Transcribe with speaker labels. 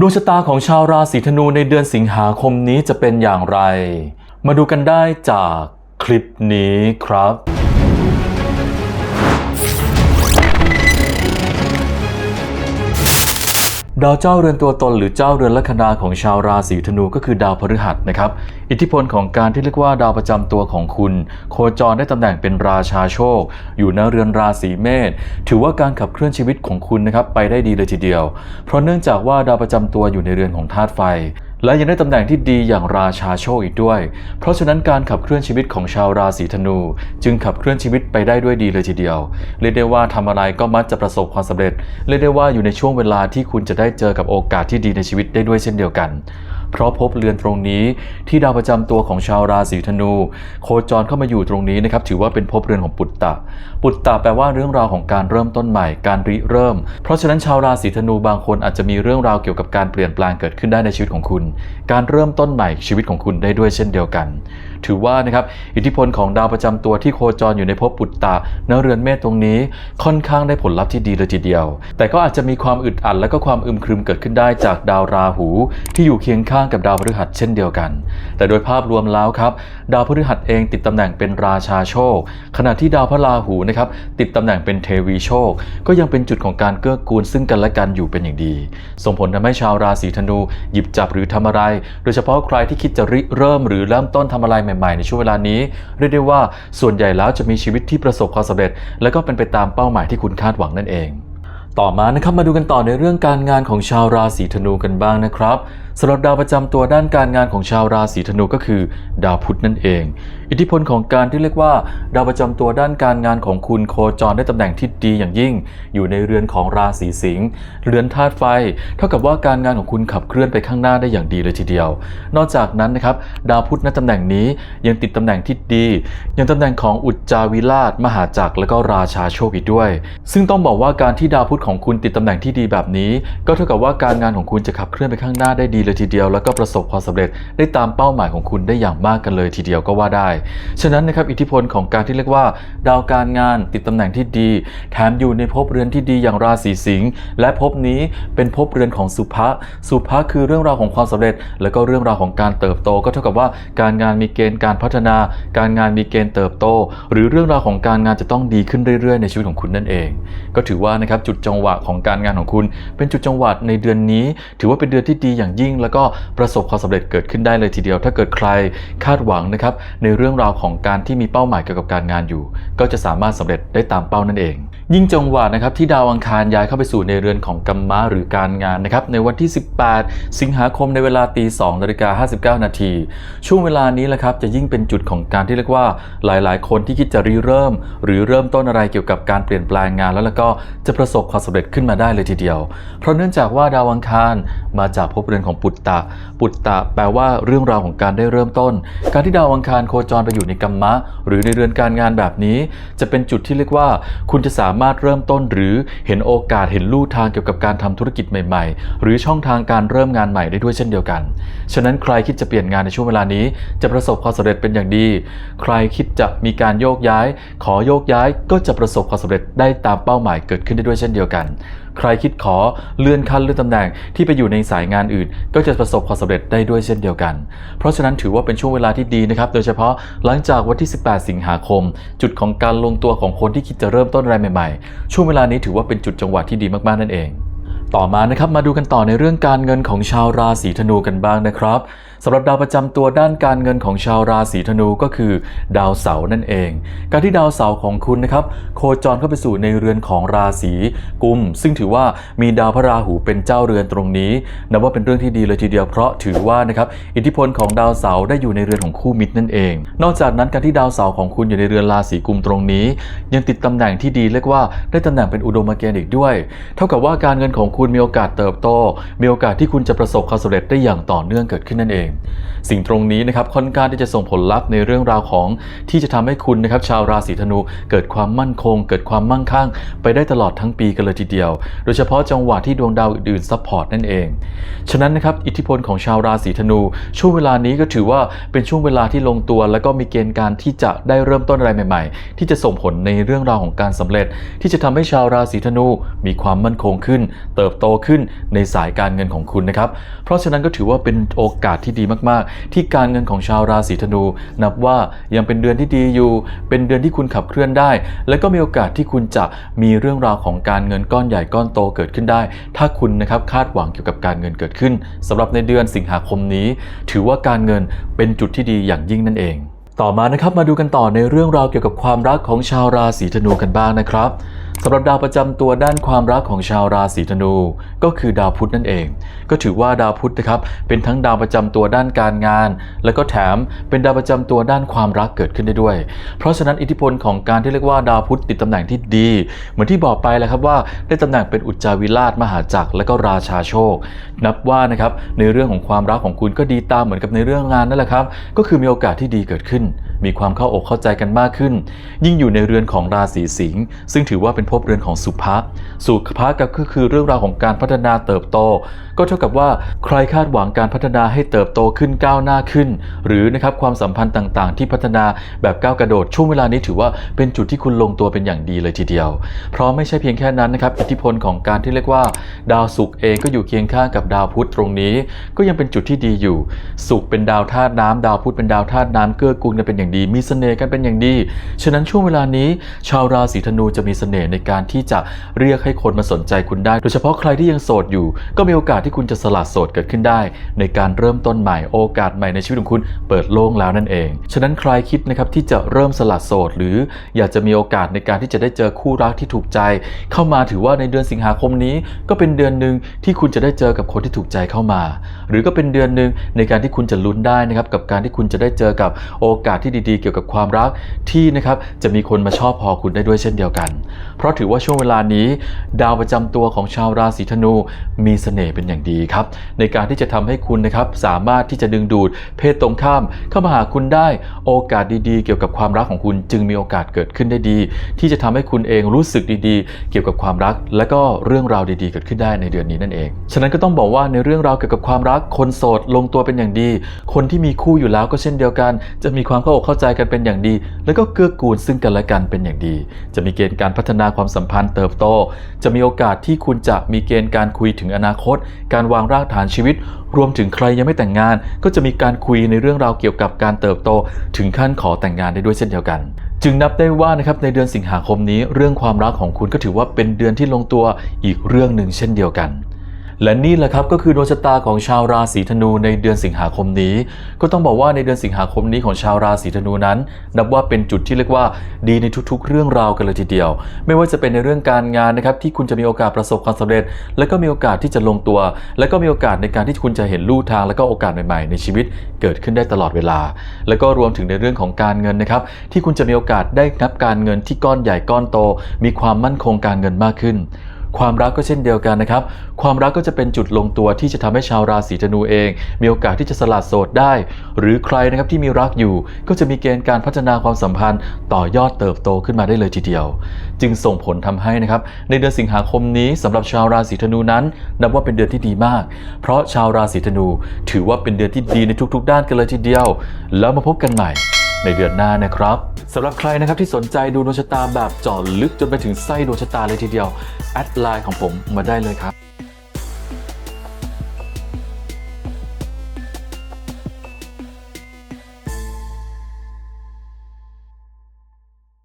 Speaker 1: ดวงชะตาของชาวราศีธนูในเดือนสิงหาคมนี้จะเป็นอย่างไร มาดูกันได้จากคลิปนี้ครับ ดาวเจ้าเรือนตัวตนหรือเจ้าเรือนลัคนาของชาวราศีธนูก็คือดาวพฤหัสนะครับ อิทธิพลของการที่เรียกว่าดาวประจำตัวของคุณ โคจรได้ตำแหน่งเป็นราชาโชค อยู่ในเรือนราศีเมษถือว่าการขับเคลื่อนชีวิตของคุณนะครับไปได้ดีเลยทีเดียว เพราะเนื่องจากว่าดาวประจำตัวอยู่ในเรือนของธาตุไฟ และยังได้ตำแหน่งที่ดีอย่างราชาโชคอีกด้วย เพราะฉะนั้นการขับเคลื่อนชีวิตของชาวราศีธนู จึงขับเคลื่อนชีวิตไปได้ด้วยดีเลยทีเดียว เรียกได้ว่าทำอะไรก็มักจะประสบความสำเร็จ เรียกได้ว่าอยู่ในช่วงเวลาที่คุณจะได้เจอกับโอกาสที่ดีในชีวิตได้ด้วยเช่นเดียวกัน เพราะพบเรือนตรงนี้ที่ดาวประจำตัวของชาวราศีธนู โคจรเข้ามาอยู่ตรงนี้นะครับถือว่าเป็นพบเรือนของปุตตะ ปุตตะแปลว่าเรื่องราวของการเริ่มต้นใหม่ การริเริ่ม เพราะฉะนั้นชาวราศีธนูบางคนอาจจะมีเรื่องราวเกี่ยวกับการเปลี่ยนแปลงเกิดขึ้นได้ในชีวิตของคุณ การเริ่มต้นใหม่ชีวิตของคุณได้ด้วยเช่นเดียวกันถือว่านะครับอิทธิพลของดาวประจำตัวที่โคจรอยู่ในภพปุตตะณเรือนเมษตรงนี้ค่อนข้างได้ผลลัพธ์ที่ดีเลยทีเดียว แต่ก็อาจจะมีความอึดอัดและก็ความอึมครึมเกิดขึ้นได้จากดาวราหู ที่อยู่เคียงข้างกับดาวพฤหัสเช่นเดียวกัน แต่โดยภาพรวมแล้วครับ ดาวพฤหัสเองติดตำแหน่งเป็นราชาโชค ขณะที่ดาวพระราหูนะครับติดตำแหน่งเป็นเทวีโชค ก็ยังเป็นจุดของการเกื้อกูลซึ่งกันและกันอยู่เป็นอย่างดี ส่งผลทำให้ชาวราศีธนูหยิบจับหรือทำอะไร โดยเฉพาะใครที่คิดจะริเริ่มหรือเริ่มต้นทำอะไรใหม่ๆ ในช่วงเวลานี้ เรียกได้ว่าส่วนใหญ่แล้วจะมีชีวิตที่ประสบความสำเร็จ และก็เป็นไปตามเป้าหมายที่คุณคาดหวังนั่นเอง ต่อมานะครับมาดูกันต่อในเรื่องการงานของชาวราศีธนูกันบ้างนะครับ สำหรับดาวประจำตัวด้านการงานของชาวราศีธนูก็คือ ดาวพุธนั่นเอง อิทธิพลของการที่เรียกว่า ดาวประจำตัวด้านการงานของคุณโคจรได้ตำแหน่งที่ดีอย่างยิ่ง อยู่ในเรือนของราศีสิงห์เรือนธาตุไฟ เท่ากับว่าการงานของคุณขับเคลื่อนไปข้างหน้าได้อย่างดีเลยทีเดียว นอกจากนั้นนะครับดาวพุธณตำแหน่งนี้ยังติดตำแหน่งที่ดี ยังตำแหน่งของอุจจาวิราช มหาจักรและก็ราชาโชคอีกด้วย ซึ่งต้องบอกว่าการที่ดาวพุธของคุณติดตำแหน่งที่ดีแบบนี้ ก็เท่ากับว่าการงานของคุณจะขับเคลื่อนไปข้างหน้าได้ดีเลยทีเดียว แล้วก็ประสบความสำเร็จได้ตามเป้าหมายของคุณได้อย่างมากกันเลยทีเดียวก็ว่าได้ ฉะนั้นนะครับอิทธิพลของการที่เรียกว่า ดาวการงานติดตำแหน่งที่ดี แถมอยู่ในภพเรือนที่ดีอย่างราศีสิงห์และภพนี้เป็นภพเรือนของสุภะสุภะคือเรื่องราวของความสำเร็จ แล้วก็เรื่องราวของการเติบโต ก็เท่ากับว่าการงานมีเกณฑ์การพัฒนา การงานมีเกณฑ์เติบโต หรือเรื่องราวของการงานจะต้องดีขึ้นเรื่อยๆ ในชีวิตของคุณนั่นเอง ก็ถือว่านะครับจุดจังหวะของการงานของคุณ เป็นจุดจังหวะในเดือนนี้ ถือว่าเป็นเดือนที่ดีอย่างยิ่งแล้วก็ประสบความสำเร็จเกิดขึ้นได้เลยทีเดียว ถ้าเกิดใครคาดหวังนะครับในเรื่องราวของการที่มีเป้าหมายเกี่ยวกับการงานอยู่ ก็จะสามารถสำเร็จได้ตามเป้านั่นเอง ยิ่งจังหวะนะครับที่ดาวอังคารย้ายเข้าไปสู่ในเรือนของกัมมะหรือการงานนะครับในวันที่ 18 สิงหาคมในเวลาตี2นาฬิกา59 นาที ช่วงเวลานี้แหละครับจะยิ่งเป็นจุดของการที่เรียกว่าหลาย ๆ คนที่คิดจะริเริ่ม หรือเริ่มต้นอะไรเกี่ยวกับการเปลี่ยนแปลงงานแล้วแล้วก็จะประสบความสำเร็จขึ้นมาได้เลยทีเดียว เพราะเนื่องจากว่าดาวอังคารมาจากภพเรือนของปุุตตะ ปุตตะแปลว่าเรื่องราวของการได้เริ่มต้น การที่ดาวอังคารโคจรไปอยู่ในกัมมะ หรือในเรือนการงานแบบนี้ จะเป็นจุดที่เรียกว่า คุณจะสามารถเริ่มต้น หรือเห็นโอกาสเห็นลู่ทางเกี่ยวกับการทำธุรกิจใหม่ๆ หรือช่องทางการเริ่มงานใหม่ได้ด้วยเช่นเดียวกัน ฉะนั้นใครคิดจะเปลี่ยนงานในช่วงเวลานี้ จะประสบความสำเร็จเป็นอย่างดี ใครคิดจะมีการโยกย้าย ขอโยกย้ายก็จะประสบความสำเร็จได้ตามเป้าหมายเกิดขึ้นได้ด้วยเช่นเดียวกัน ใครคิดขอเลื่อนขั้นเลื่อนตำแหน่งที่ไปอยู่ในสายงานอื่น ก็จะประสบความสำเร็จได้ด้วยเช่นเดียวกัน เพราะฉะนั้นถือว่าเป็นช่วงเวลาที่ดีนะครับ โดยเฉพาะหลังจากวันที่ 18 สิงหาคม จุดของการลงตัวของคนที่คิดจะเริ่มต้นอะไรใหม่ๆ ช่วงเวลานี้ถือว่าเป็นจุดจังหวะที่ดีมากๆนั่นเอง ต่อมานะครับมาดูกันต่อในเรื่องการเงินของชาวราศีธนูกันบ้างนะครับ สำหรับดาวประจำตัวด้านการเงินของชาวราศีธนูก็คือ ดาวเสาร์นั่นเอง การที่ดาวเสาร์ของคุณนะครับโคจรเข้าไปสู่ในเรือนของราศีกุม ซึ่งถือว่ามีดาวพระราหูเป็นเจ้าเรือนตรงนี้นับว่าเป็นเรื่องที่ดีเลยทีเดียวเพราะถือว่านะครับอิทธิพลของดาวเสาร์ได้อยู่ในเรือนของคู่มิตรนั่นเอง นอกจากนั้นการที่ดาวเสาร์ของคุณอยู่ในเรือนราศีกุมตรงนี้ ยังติดตำแหน่งที่ดีเรียกว่าได้ตำแหน่งเป็นอุดมเกณฑ์อีกด้วย เท่ากับว่าการเงินของคุณมีโอกาสเติบโต มีโอกาสที่คุณจะประสบความสำเร็จได้อย่างต่อเนื่องเกิดขึ้นนั่นเองงสิ่งตรงนี้นะครับค่อนข้างที่จะส่งผลลัพธ์ในเรื่องราวของที่จะทำให้คุณนะครับชาวราศีธนูเกิดความมั่นคง เกิดความมั่งคั่ง ไปได้ตลอดทั้งปีกันเลยทีเดียว โดยเฉพาะจังหวะที่ดวงดาวอื่นๆซัพพอร์ตนั่นเอง ฉะนั้นนะครับอิทธิพลของชาวราศีธนู ช่วงเวลานี้ก็ถือว่าเป็นช่วงเวลาที่ลงตัว แล้วก็มีเกณฑ์การที่จะได้เริ่มต้นอะไรใหม่ ๆ ที่จะส่งผลในเรื่องราวของการสำเร็จ ที่จะทำให้ชาวราศีธนูมีความมั่นคงขึ้น เติบโตขึ้นในสายการเงินของคุณนะครับเพราะฉะนั้นก็ถือว่าเป็นโอกาสที่ดีมากๆ ที่การเงินของชาวราศีธนู นับว่ายังเป็นเดือนที่ดีอยู่ เป็นเดือนที่คุณขับเคลื่อนได้ และก็มีโอกาสที่คุณจะมีเรื่องราวของการเงินก้อนใหญ่ก้อนโตเกิดขึ้นได้ ถ้าคุณนะครับคาดหวังเกี่ยวกับการเงินเกิดขึ้นสำหรับในเดือนสิงหาคมนี้ ถือว่าการเงินเป็นจุดที่ดีอย่างยิ่งนั่นเองต่อมานะครับมาดูกันต่อในเรื่องราวเกี่ยวกับความรักของชาวราศีธนูกันบ้างนะครับ สำหรับดาวประจำตัวด้านความรักของชาวราศีธนู ก็คือดาวพุธนั่นเอง ก็ถือว่าดาวพุธนะครับเป็นทั้งดาวประจำตัวด้านการงาน แล้วก็แถมเป็นดาวประจำตัวด้านความรักเกิดขึ้นได้ด้วย เพราะฉะนั้นอิทธิพลของการที่เรียกว่าดาวพุธติดตำแหน่งที่ดี เหมือนที่บอกไปแล้วครับว่าได้ตำแหน่งเป็นอุจจาวิราชมหาจักรและก็ราชาโชค นับว่านะครับในเรื่องของความรักของคุณก็ดีตามเหมือนกับในเรื่องงานนั่นแหละครับ ก็คือมีโอกาสที่ดีเกิดขึ้น มีความเข้าอกเข้าใจกันมากขึ้น ยิ่งอยู่ในเรือนของราศีสิงห์ซึ่งถือว่าเป็นภพเรือนของสุภะสุภะก็คือเรื่องราวของการพัฒนาเติบโต ก็เท่ากับว่าใครคาดหวังการพัฒนาให้เติบโตขึ้นก้าวหน้าขึ้น หรือนะครับความสัมพันธ์ต่างๆ ที่พัฒนาแบบก้าวกระโดดช่วงเวลานี้ถือว่าเป็นจุดที่คุณลงตัวเป็นอย่างดีเลยทีเดียว เพราะไม่ใช่เพียงแค่นั้นนะครับอิทธิพลของการที่เรียกว่า ดาวศุกร์เองก็อยู่เคียงข้างกับดาวพุธตรงนี้ ก็ยังเป็นจุดที่ดีอยู่ศุกร์เป็นดาวธาตุน้ำดาวพุธเป็นดาวธาตุน้ำเกื้อกูลกันเป็นอย่างดี มีเสน่ห์กันเป็นอย่างดี ฉะนั้นช่วงเวลานี้ชาวราศีธนูจะมีเสน่ห์ในการที่จะเรียกให้คนมาสนใจคุณได้ โดยเฉพาะใครที่ยังโสดอยู่ ก็มีโอกาสที่คุณจะสละโสดเกิดขึ้นได้ ในการเริ่มต้นใหม่โอกาสใหม่ในชีวิตของคุณเปิดโล่งแล้วนั่นเอง ฉะนั้นใครคิดนะครับที่จะเริ่มสละโสด หรืออยากจะมีโอกาสในการที่จะได้เจอคู่รักที่ถูกใจ เข้ามาถือว่าในเดือนสิงหาคมนี้ ก็เป็นเดือนหนึ่งที่คุณจะได้เจอกับคนที่ถูกใจเข้ามา หรือก็เป็นเดือนหนึ่งในการที่คุณจะลุ้นได้นะครับกับการที่คุณจะได้เจอกับโอกาสที่ดีๆ เกี่ยวกับความรักที่นะครับจะมีคนมาชอบพอคุณได้ด้วยเช่นเดียวกัน เพราะถือว่าช่วงเวลานี้ ดาวประจำตัวของชาวราศีธนู มีเสน่ห์เป็นอย่างดีครับ ในการที่จะทำให้คุณนะครับสามารถที่จะดึงดูดเพศตรงข้าม เข้ามาหาคุณได้โอกาสดีๆ เกี่ยวกับความรักของคุณจึงมีโอกาสเกิดขึ้นได้ดี ที่จะทำให้คุณเองรู้สึกดีๆ เกี่ยวกับความรัก และก็เรื่องราวดีๆ เกิดขึ้นได้ในเดือนนี้นั่นเอง ฉะนั้นก็ต้องบอกว่าในเรื่องราวเกี่ยวกับความรักคนโสดลงตัวเป็นอย่างดี คนที่มีคู่อยู่แล้วก็เช่นเดียวกัน จะมีความเข้าอกเข้าใจกันเป็นอย่างดี แล้วก็เกื้อกูลซึ่งกันและกันเป็นอย่างดี จะมีเกณฑ์การพัฒนาความสัมพันธ์เติบโต จะมีโอกาสที่คุณจะมีเกณฑ์การคุยถึงอนาคต การวางรากฐานชีวิต รวมถึงใครยังไม่แต่งงาน ก็จะมีการคุยในเรื่องราวเกี่ยวกับการเติบโต ถึงขั้นขอแต่งงานได้ด้วยเช่นเดียวกันจึงนับได้ว่านะครับในเดือนสิงหาคมนี้ เรื่องความรักของคุณก็ถือว่าเป็นเดือนที่ลงตัวอีกเรื่องหนึ่งเช่นเดียวกัน และนี่แหละครับก็คือดวงชะตาของชาวราศีธนูในเดือนสิงหาคมนี้ ก็ต้องบอกว่าในเดือนสิงหาคมนี้ของชาวราศีธนูนั้น นับว่าเป็นจุดที่เรียกว่าดีในทุกๆ เรื่องราวกันเลยทีเดียว ไม่ว่าจะเป็นในเรื่องการงานนะครับที่คุณจะมีโอกาสประสบความสำเร็จ และก็มีโอกาสที่จะลงตัว และก็มีโอกาสในการที่คุณจะเห็นลู่ทาง และก็โอกาสใหม่ๆ ในชีวิตเกิดขึ้นได้ตลอดเวลา แล้วก็รวมถึงในเรื่องของการเงินนะครับที่คุณจะมีโอกาสได้นับการเงินที่ก้อนใหญ่ก้อนโต มีความมั่นคงการเงินมากขึ้น ความรักก็เช่นเดียวกันนะครับ ความรักก็จะเป็นจุดลงตัวที่จะทำให้ชาวราศีธนูเอง มีโอกาสที่จะสละโสดได้ หรือใครนะครับที่มีรักอยู่ ก็จะมีเกณฑ์การพัฒนาความสัมพันธ์ต่อยอดเติบโตขึ้นมาได้เลยทีเดียว จึงส่งผลทำให้นะครับในเดือนสิงหาคมนี้สำหรับชาวราศีธนูนั้น นับว่าเป็นเดือนที่ดีมาก เพราะชาวราศีธนู ถือว่าเป็นเดือนที่ดีในทุกๆ ด้านกันเลยทีเดียว แล้วมาพบกันใหม่ในเดือนหน้านะครับ สำหรับใครนะครับที่สนใจดูดวงชะตาแบบเจาะลึกจนไปถึงไส้ดวงชะตาเลยทีเดียว แอดไลน์ของผมมาได้เลยครับ